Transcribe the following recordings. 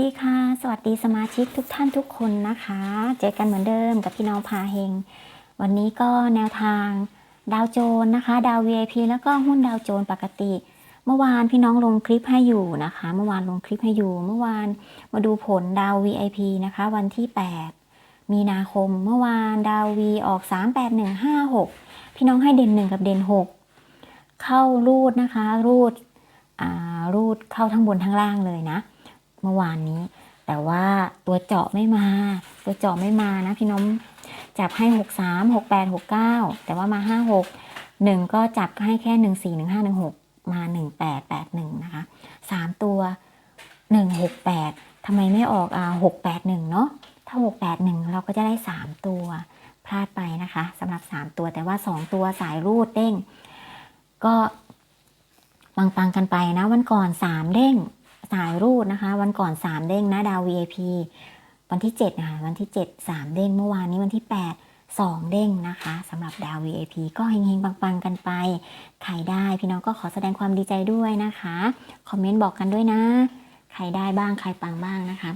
ดีค่ะ สวัสดีสมาชิกทุกท่านทุกคนนะคะ เจอกันเหมือนเดิมกับพี่น้องพาเฮง วันนี้ก็แนวทางดาวโจนนะคะ ดาว VIP แล้วก็หุ้นดาวโจนปกติ เมื่อวานพี่น้องลงคลิปให้อยู่นะคะ เมื่อวานลงคลิปให้อยู่ เมื่อวานมาดูผลดาว VIP นะคะ วันที่ 8 มีนาคม เมื่อวานดาว V ออก 38156 พี่น้องให้เด่น 1 กับเด่น 6 เข้ารูดนะคะ รูดรูดเข้าทั้งบนทั้งล่างเลยนะ มื่อวานนี้ แต่ว่าตัวเจาะไม่มา ตัวเจาะไม่มานะพี่น้องจับให้ 6 3 6 8 6 9 แต่ว่ามา 5 6 1 ก็จับให้แค่ 1 4 1 5 1 6 มา 1 8 8 1 นะคะ 3 ตัว 1 6 8ทำไมไม่ออกอ่า6 8 1 เนาะถ้า 6 8 1 เราก็จะได้ 3 ตัวพลาดไปนะคะสำหรับ 3 ตัวแต่ว่า 2 ตัวสายรูดเด้ง ก็ปังๆกันไปนะวันก่อน 3 เด้ง สายรูดนะคะ วันก่อน 3 เด้งนะดาว VIP วันที่7นะคะวันที่ 7 3 เด้งเมื่อวานนี้วันที่ 8 2 เด้งนะคะสำหรับดาว VIP ก็เฮงๆ ปังๆ กันไป ใครได้พี่น้องก็ขอแสดงความดีใจด้วยนะคะ คอมเมนต์บอกกันด้วยนะ ใครได้บ้างใครปังบ้างนะคะ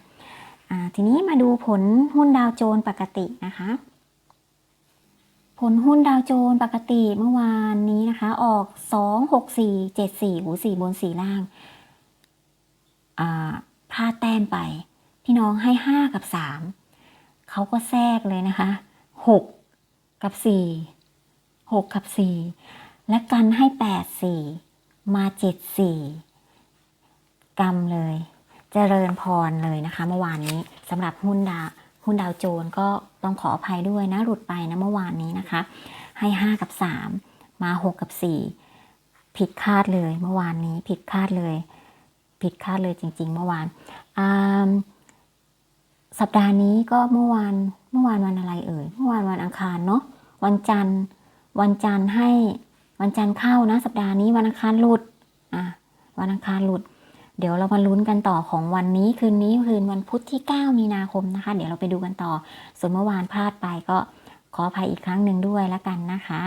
ทีนี้มาดูผลหุ้นดาวโจนปกตินะคะ ผลหุ้นดาวโจนปกติเมื่อวานนี้นะคะ ออก 2 6 4 7 4หู4บน 4 ล่าง พลาดแต้มไป พี่น้องให้ห้ากับสามเขาก็แทรกเลยนะคะหกกับสี่หกกับสี่และกันให้แปดสี่มาเจ็ดสี่กำเลยเจริญพรเลยนะคะเมื่อวานนี้สำหรับหุ้นดาหุ้นดาวโจนก็ต้องขออภัยด้วยนะหลุดไปนะเมื่อวานนี้นะคะ ให้ห้ากับสามมาหกกับสี่ผิดคาดเลยเมื่อวานนี้ผิดคาดเลย ผิดคาดเลยจริง ๆ เมื่อวานสัปดาห์นี้ก็เมื่อวานเมื่อวานวันอะไรเอ่ยเมื่อวานวันอังคารเนาะวันจันทร์วันจันทร์ให้วันจันทร์เข้านะ สัปดาห์นี้วันอังคารหลุดอะวันอังคารหลุด เดี๋ยวเรามาลุ้นกันต่อของวันนี้คืนนี้คืนวันพุธที่ 9 มีนาคมนะคะ เดี๋ยวเราไปดูกันต่อ ส่วนเมื่อวานพลาดไปก็ขออภัยอีกครั้งหนึ่งด้วยแล้วกันนะคะ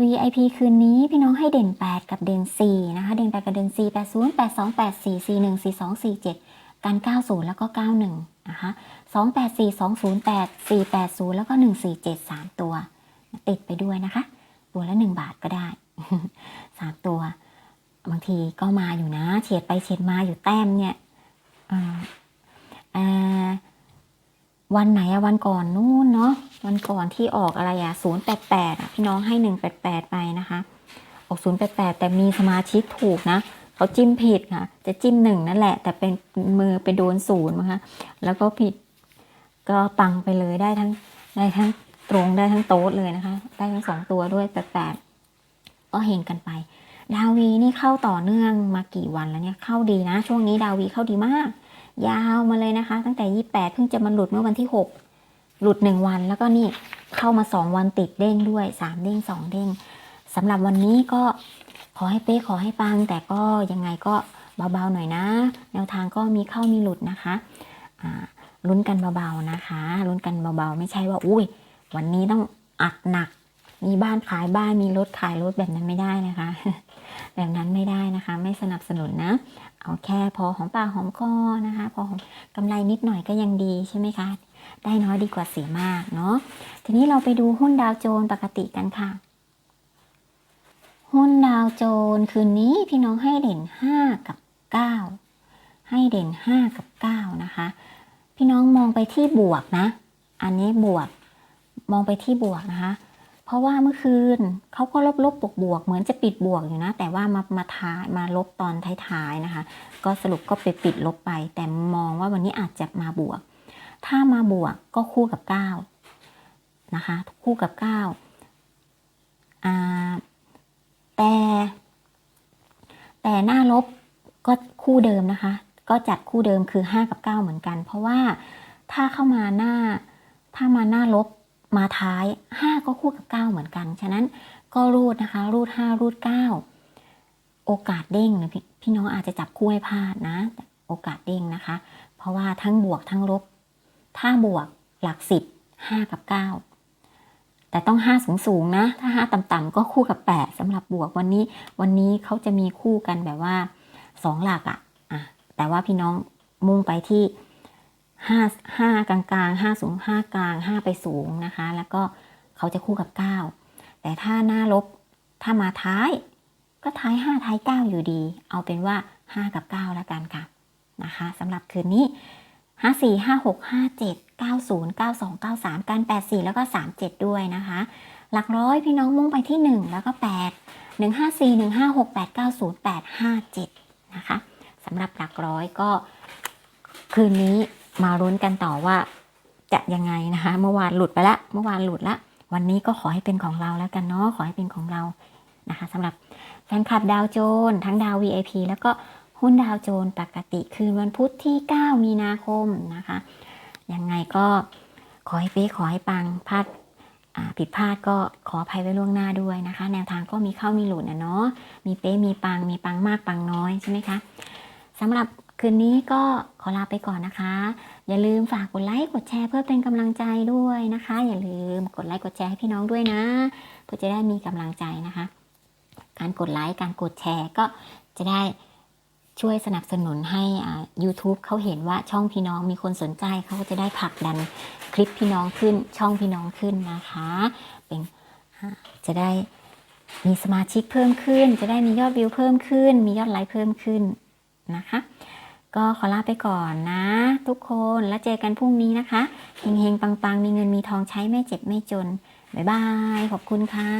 VIP คืนนี้พี่น้องให้เด่น 8 กับเด่น 4 นะคะ เด่น 8 กับเด่น 4 80 82 84 41 42 47 กัน 90 แล้วก็ 91 นะคะ 284 208 480 แล้วก็ 147 3 ตัว ติดไปด้วยนะคะ ตัวละ 1 บาทก็ได้ 3 ตัว บางทีก็มาอยู่นะ เฉียดไปเฉียดมาอยู่แต้มเนี่ยอ่าอ่า วันไหนอะวันก่อนนู่นเนาะวันก่อนที่ออกอะไรอะศูนย์แปดแปดอะพี่น้องให้หนึ่งแปดแปดไปนะคะออกศูนย์แปดแปดแต่มีสมาชิกถูกนะเขาจิ้มผิดค่ะ จะจิ้มหนึ่งนั่นแหละ แต่เป็นมือไปโดนศูนย์นะคะแล้วก็ผิดก็ปังไปเลยได้ทั้งได้ทั้งตรงได้ทั้งโต๊ดเลยนะคะ ได้ทั้งสองตัวด้วยแปดแปดก็เฮงกันไป ดาวีนี่เข้าต่อเนื่องมากี่วันแล้วเนี่ยเข้าดีนะ ช่วงนี้ดาวีเข้าดีมาก ยาวมาเลยนะคะ ตั้งแต่ 28 เพิ่งจะมาหลุดเมื่อวันที่ 6 หลุด 1 วัน แล้วก็นี่เข้ามา 2 วันติดเด้งด้วย 3 เด้ง 2 เด้งสำหรับวันนี้ก็ขอให้เป๊ะขอให้ปัง แต่ก็ยังไงก็เบาๆหน่อยนะ แนวทางก็มีเข้ามีหลุดนะคะลุ้นกันเบาๆนะคะลุ้นกันเบาๆ ไม่ใช่ว่าอุ้ย วันนี้ต้องอัดหนัก มีบ้านขายบ้านมีรถขายรถแบบนั้นไม่ได้นะคะ แบบนั้นไม่ได้นะคะ ไม่สนับสนุนนะ เอาแค่พอหอมปากหอมคอนะคะ พอหอมกำไรนิดหน่อยก็ยังดีใช่ไหมคะ ได้น้อยดีกว่าเสียมากเนาะทีนี้เราไปดูหุ้นดาวโจนปกติกันค่ะ หุ้นดาวโจนคืนนี้พี่น้องให้เด่น 5 กับ 9 ให้เด่น 5 กับ 9 นะคะ พี่น้องมองไปที่บวกนะ อันนี้บวกมองไปที่บวกนะคะ เพราะว่าเมื่อคืนเขาก็ลบลบบวกบวกเหมือนจะปิดบวกอยู่นะ แต่ว่ามามาท้ายมาลบตอนท้ายๆนะคะ ก็สรุปก็ไปปิดลบไป แต่มองว่าวันนี้อาจจะมาบวก ถ้ามาบวกก็คู่กับ 9 นะคะ คู่กับ9อาแต่ แต่หน้าลบก็คู่เดิมนะคะ ก็จัดคู่เดิมคือ 5 กับ 9 เหมือนกัน เพราะว่าถ้าเข้ามาหน้าถ้ามาหน้าลบ มาท้าย 5 ก็คู่กับ 9 เหมือนกัน ฉะนั้นก็รูดนะคะ รูด 5 รูด 9 โอกาสเด้งนะพพี่น้องอาจจะจับคู่ให้พลาดนะ โอกาสเด้งนะคะ เพราะว่าทั้งบวกทั้งลบ ถ้าบวกหลักสิบ5กับ 9 แต่ต้อง 5 สูงสูงๆนะ ถ้า 5 ต่ำๆก็คู่กับ 8สำหรับบวกวันนี้ วันนี้เขาจะมีคู่กันแบบว่า 2 หลักอะแต่ว่าพี่น้องมุ่งไปที่ 5 5กลางกลาง5สูง5กลาง5ไปสูงนะคะ แล้วก็เขาจะคู่กับ9แต่ถ้าหน้าลบถ้ามาท้าย ก็ท้าย5ท้าย9อยู่ดี เอาเป็นว่า5กับ9แล้วกันค่ะนะคะสำหรับคืนนี้5 4 5 6 5 7 9 0 9 2 9 3กัน8 4แล้วก็3 7ด้วยนะคะ หลักร้อยพี่น้องมุ่งไปที่1แล้วก็8 1 5 4 1 5 6 8 9 0 8 5 7นะคะสำหรับหลักร้อยก็คืนนี้ มารุ้นกันต่อว่าจะยังไงนะคะ เมื่อวานหลุดไปละ เมื่อวานหลุดละ วันนี้ก็ขอให้เป็นของเราแล้วกันเนาะ ขอให้เป็นของเรา นะคะสำหรับแฟนคลับดาวโจน ทั้งดาว VIP แล้วก็หุ้นดาวโจนปกติคืนวันพุธที่ 9 มีนาคมนะคะ ยังไงก็ขอให้เป๊ขอให้ปังพลาดผิดพลาดก็ขออภัยไว้ล่วงหน้าด้วยนะคะ แนวทางก็มีเข้ามีหลุดนะเนาะ มีเป๊มีปัง มีปังมากปังน้อยใช่ไหมคะสำหรับ คืนนี้ก็ขอลาไปก่อนนะคะ อย่าลืมฝากกดไลค์กดแชร์เพื่อเป็นกำลังใจด้วยนะคะ อย่าลืมกดไลค์กดแชร์ให้พี่น้องด้วยนะ เพื่อจะได้มีกำลังใจนะคะ การกดไลค์การกดแชร์ก็จะได้ช่วยสนับสนุนให้ YouTube เขาเห็นว่าช่องพี่น้องมีคนสนใจเขาก็จะได้ผลักดันคลิปพี่น้องขึ้น ช่องพี่น้องขึ้นนะคะ เป็นจะได้มีสมาชิกเพิ่มขึ้น จะได้มียอดวิวเพิ่มขึ้น มียอดไลค์เพิ่มขึ้นนะคะ ก็ขอลาไปก่อนนะ ทุกคนแล้วเจอกันพรุ่งนี้นะคะเฮงๆปังๆ มีเงินมีทองใช้ไม่เจ็บไม่จน บ๊ายบาย ขอบคุณค่ะ